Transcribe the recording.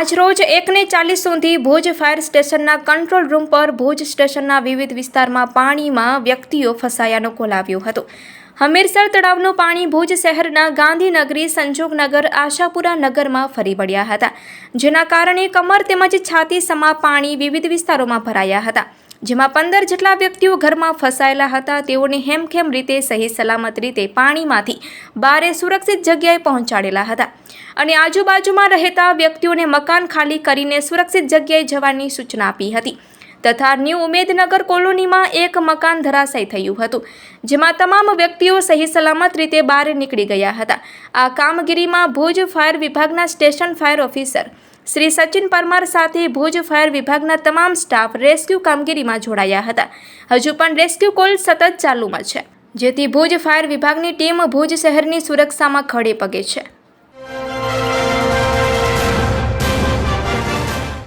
આજરોજ એકને ચાલીસ સુધી ભુજ ફાયર સ્ટેશનના કંટ્રોલ રૂમ પર ભુજ સ્ટેશનના વિવિધ વિસ્તારમાં પાણીમાં વ્યક્તિઓ ફસાયાનો કોલ આવ્યો હતો. હમીરસર તળાવનું પાણી ભુજ શહેરના ગાંધીનગરી સંજોગનગર આશાપુરા નગરમાં ફરી વળ્યા હતા, જેના કારણે કમર તેમજ છાતી સમા પાણી વિવિધ વિસ્તારોમાં ભરાયા હતા. જેમાં પંદર જેટલા વ્યક્તિઓ ઘરમાં ફસાયેલા હતા, તેઓને હેમખેમ રીતે સહી સલામત રીતે પાણીમાંથી બારે સુરક્ષિત જગ્યાએ પહોંચાડેલા હતા. અને આજુબાજુમાં રહેતા વ્યક્તિઓને મકાન ખાલી કરીને સુરક્ષિત જગ્યાએ જવાની સૂચના આપી હતી. તથા ન્યૂ ઉમેદનગર કોલોનીમાં એક મકાન ધરાશાય થયું હતું, જેમાં તમામ વ્યક્તિઓ સહી સલામત રીતે બહાર નીકળી ગયા હતા. આ કામગીરીમાં ભુજ ફાયર વિભાગના station fire officer Shri Sachin Parmar સાથે ભુજ ફાયર વિભાગના તમામ સ્ટાફ રેસ્ક્યુ કામગીરીમાં જોડાયા હતા. હજુ પણ રેસ્ક્યુ કોલ સતત ચાલુમાં છે, જેથી ભુજ ફાયર વિભાગની ટીમ ભુજ શહેરની સુરક્ષામાં ખડે પગે છે.